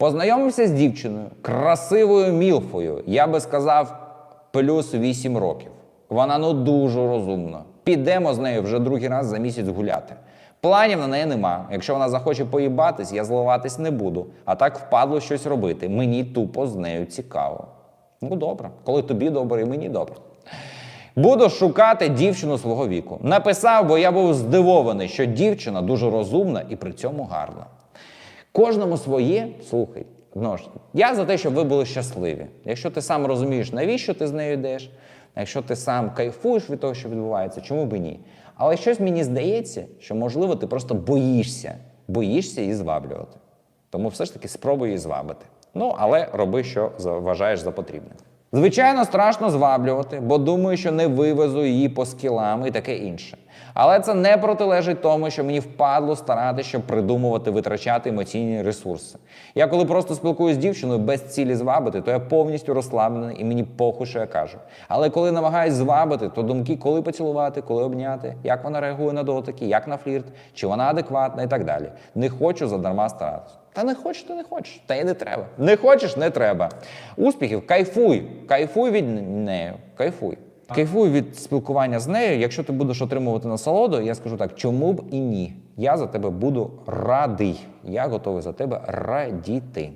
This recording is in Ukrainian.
Познайомився з дівчиною, красивою мілфою. Я би сказав, плюс 8 років. Вона ну дуже розумна. Підемо з нею вже другий раз за місяць гуляти. Планів на неї нема. Якщо вона захоче поїбатись, я зливатись не буду. А так впадло щось робити. Мені тупо з нею цікаво. Ну добре, коли тобі добре, і мені добре. Буду шукати дівчину свого віку. Написав, бо я був здивований, що дівчина дуже розумна і при цьому гарна. Кожному своє, слухай, знову я за те, щоб ви були щасливі. Якщо ти сам розумієш, навіщо ти з нею йдеш, якщо ти сам кайфуєш від того, що відбувається, чому б ні? Але щось мені здається, що можливо ти просто боїшся, боїшся її зваблювати. Тому все ж таки спробуй її звабити. Ну, але роби, що вважаєш за потрібне. Звичайно, страшно зваблювати, бо думаю, що не вивезу її по скілам і таке інше. Але це не протилежить тому, що мені впадло старатися, щоб придумувати, витрачати емоційні ресурси. Я коли просто спілкуюся з дівчиною без цілі звабити, то я повністю розслаблений і мені похуй, що я кажу. Але коли намагаюсь звабити, то думки, коли поцілувати, коли обняти, як вона реагує на дотики, як на флірт, чи вона адекватна і так далі. Не хочу задарма старатися. Та не хочеш, то не хочеш. Та й не треба. Не хочеш, не треба. Успіхів, кайфуй. Кайфуй від неї. Кайфуй. Кайфуй від спілкування з нею. Якщо ти будеш отримувати насолоду, я скажу так: чому б і ні? Я за тебе буду радий. Я готовий за тебе радіти.